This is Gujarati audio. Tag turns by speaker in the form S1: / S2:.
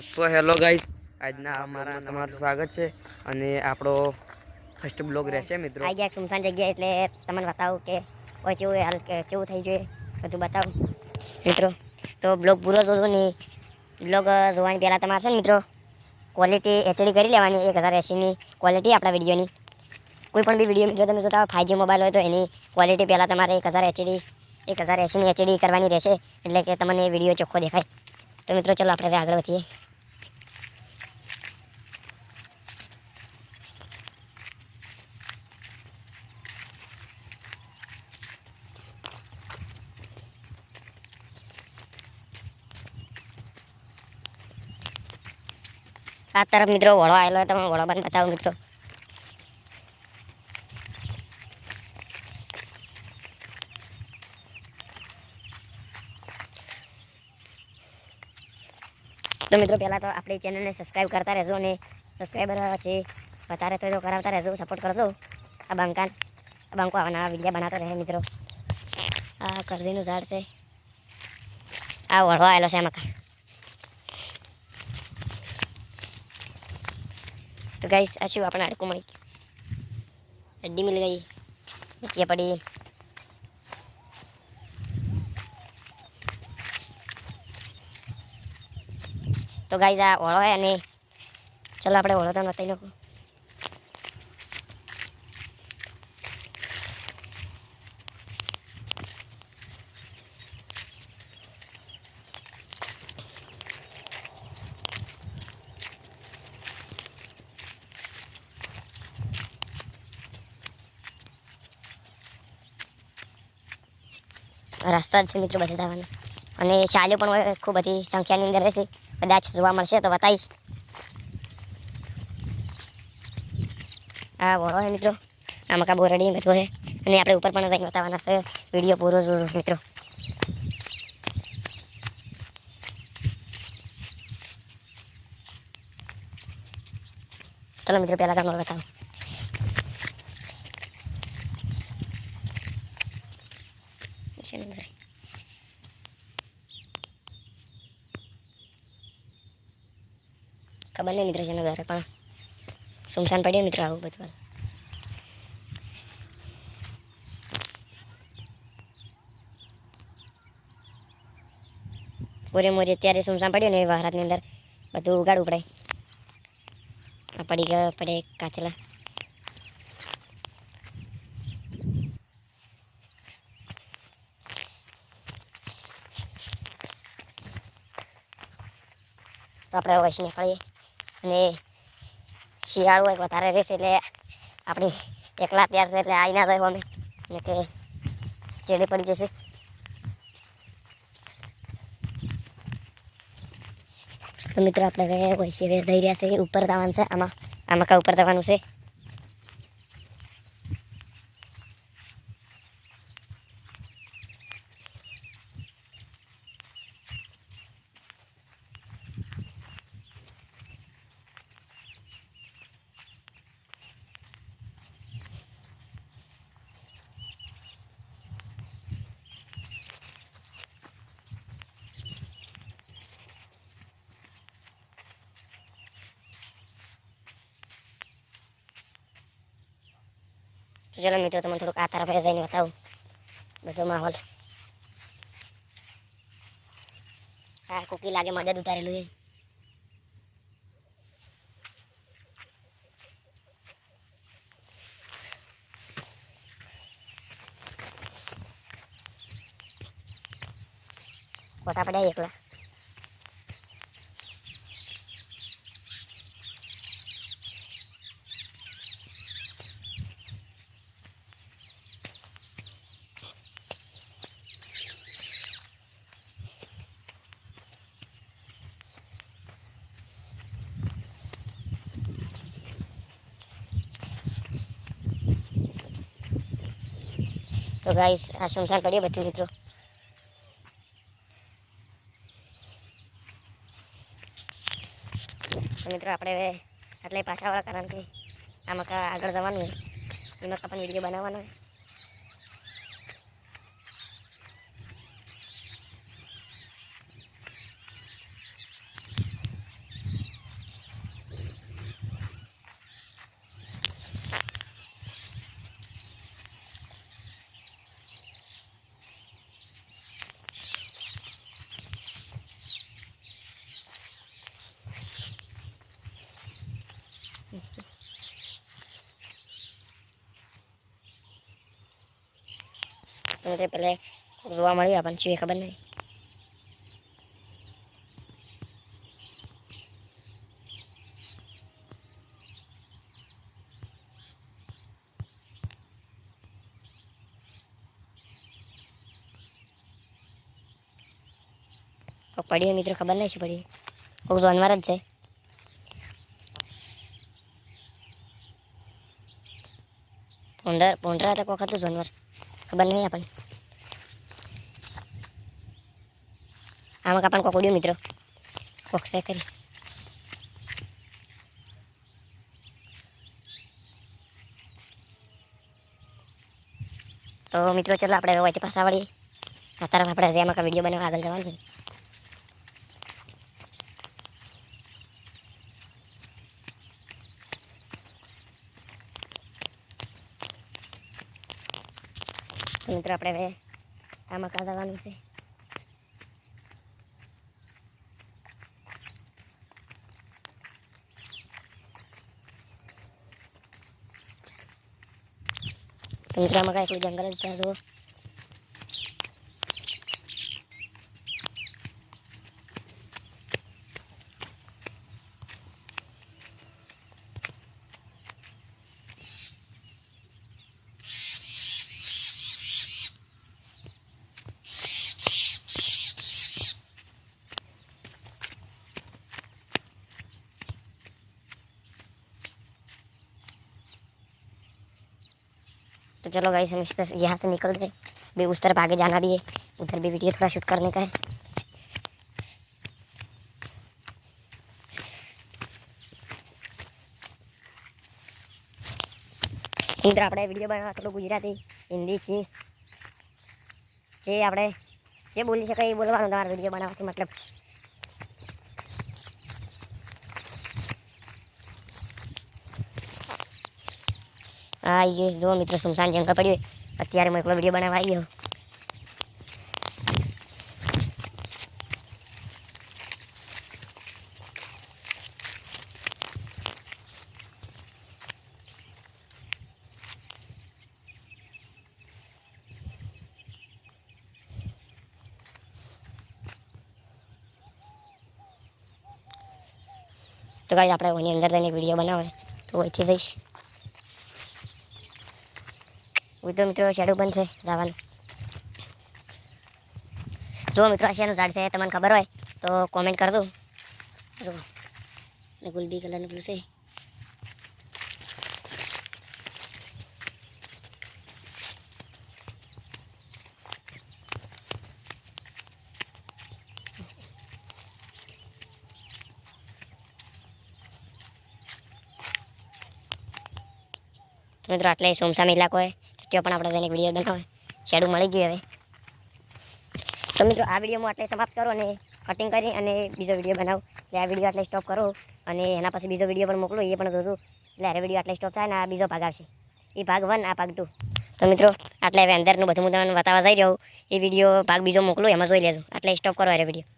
S1: સો હેલો ગાઈઝ આજના અમારા તમારું સ્વાગત છે અને આપણો ફર્સ્ટ બ્લોગ રહેશે મિત્રો.
S2: આવી ગયા સુમસાન જગ્યા એટલે તમને બતાવું કે ઓય કેવું હાલ કેવું થઈ જોઈએ બધું બતાવું. મિત્રો, તો બ્લોગ પૂરો જોજો ને. બ્લોગ જોવાની પહેલાં તમારે છે ને મિત્રો ક્વોલિટી એચડી કરી લેવાની, એક હજાર એસીની ક્વોલિટી આપણા વિડીયોની કોઈ પણ બી વીડિયો મિત્રો તમે જોતા ફાઈવ જી મોબાઈલ હોય તો એની ક્વોલિટી પહેલાં તમારે એક હજાર એચડી એક હજાર એસીની એચડી કરવાની રહેશે. એટલે કે તમને એ વીડિયો ચોખ્ખો દેખાય. તો મિત્રો ચલો આપણે હવે આગળ વધીએ આ તરફ મિત્રો વડો આવેલો હોય તમે વડો પણ બતાવો મિત્રો તો મિત્રો, પહેલાં તો આપણી ચેનલને સબસ્ક્રાઈબ કરતા રહેજો અને સબસ્ક્રાઈબર પછી વધારે તો કરાવતા રહેજો સપોર્ટ કરજો. આ બંકાન, આ બંકો આવા વિડીયા બનાવતો રહે મિત્રો. આ કરજીનું ઝાડ છે. આ વળવા આવેલો છે આમાં તો ગાઈસ આ શું આપણે હાડકું મળી હડ્ડી મિલ ગઈ. નીચે પડી. તો ગાઈસ, આ ઓળો હે અને ચલો આપણે ઓળો તો નતાઈ લોકો રસ્તા જ છે મિત્રો, બધે જવાના. અને શાલીઓ પણ ખૂબ બધી સંખ્યાની અંદર રહેશે. કદાચ જોવા મળશે તો બતાવીશ. આ બોલો હે મિત્રો. આ મકા બોરડી બધું છે અને આપણે ઉપર પણ કંઈક બતાવવાના છે. વીડિયો પૂરો જોજો મિત્રો. ચલો મિત્રો, પહેલાં તમને બતાવો. છે અંદર? ખબર નહીં મિત્રો છે ઘરે પણ સુમસાન પડ્યું મિત્રો આવું બધું પૂરે મોરે અત્યારે સુમસાન પડ્યું ને વારાતની અંદર બધું ઉગાડવું પડે આ પડી ગયા પડે કાચલા તો આપણે વૈશ નીકળીએ અને શિયાળું એક વધારે રહેશે એટલે આપણી એકલા તૈયાર છે એટલે આવી ના જાય અમે એટલે કે ચેડી પડી જશે. તો મિત્રો, આપણે વૈશ્ય છે, ઉપર જવાનું છે. આમાં આમાં કા ઉપર જવાનું છે? ચલો મિત્રો તમને થોડુંક આ તરફ જઈને બતાવું બધો માહોલ હા કુકી લાગે મદદ ઉતારેલું છે ખોટા પડ્યા એકલા તો ગાઈસ આ શમશાન પડ્યું બધું મિત્રો. મિત્રો, આપણે હવે આટલે પાછા આવવા કારણ કે આ મકા આગળ જવાનું એ મકા પણ વીડિયો બનાવવાનો છે તે પહેલે જોવા મળ્યું આપણને શું ખબર નહીં. કોક પડ્યું મિત્રો, ખબર નહીં શું પડ્યું કોક જાનવર જ છે. પોંડર પોંડરા હતા કોક હતું જાનવર. ખબર નહીં આપણને. આમાં કાપણ કોક ઉડ્યું મિત્રો. કોક સે કરી. તો મિત્રો, ચલો આપણે વચ્ચે પાછા વળીએ તરફ આપણે જેમાં વીડિયો બનાવવા આગળ જવાનું મિત્રો આપણે હવે આ કા જવાનું છે મિત્રો આમાં કાંઈ જંગલ જ ત્યાં જુઓ चलो गाइस हम इस तरह यहाँ से निकल रहे भी उस तरफ आगे जाना भी है उधर भी वीडियो थोड़ा शूट करने का है મિત્રો આપણે વિડીયો બનાવવા થોડું ગુજરાતી હિન્દી છે જે આપણે જે બોલી શકાય એ બોલવાનું તમારે વિડીયો બનાવવાથી મતલબ હા એ જો મિત્રો સુમસાન જંગલ પડ્યું અત્યારે હું એકલો વીડિયો બનાવવા આવી ગયો તો કાંઈ આપણે એની અંદર જઈને વીડિયો બનાવે તો ઓછી જઈશ. મિત્રો મિત્રો શેડો પણ છે, જવાનું. જો મિત્રો આ શેનું ઝાડ છે, તમને ખબર હોય તો કોમેન્ટ કરી દો. જો ગુલબી કલરનું પેલું છે. મિત્રો, આટલે સોમસામ ઇલાકો હોય ત્યાં પણ આપણે તેને વીડિયો બનાવે શેડું મળી ગયું હવે. તો મિત્રો, આ વીડિયો હું આટલે સમાપ્ત કરો અને કટિંગ કરી અને બીજો વીડિયો બનાવું. એટલે આ વીડિયો આટલે સ્ટોપ કરો અને એના પછી બીજો વીડિયો પણ મોકલું, એ પણ જોતું એટલે આ વીડિયો આટલે સ્ટોપ થાય ને આ બીજો ભાગ આવશે. એ ભાગ વન આ ભાગ ટુ તો મિત્રો, આટલે હવે અંદરનું બધું હું તમને બતાવવા જઈ રહ્યો એ વીડિયો ભાગ બીજો મોકલો, એમાં જોઈ લેજો. આટલે સ્ટોપ કરો અરે વીડિયો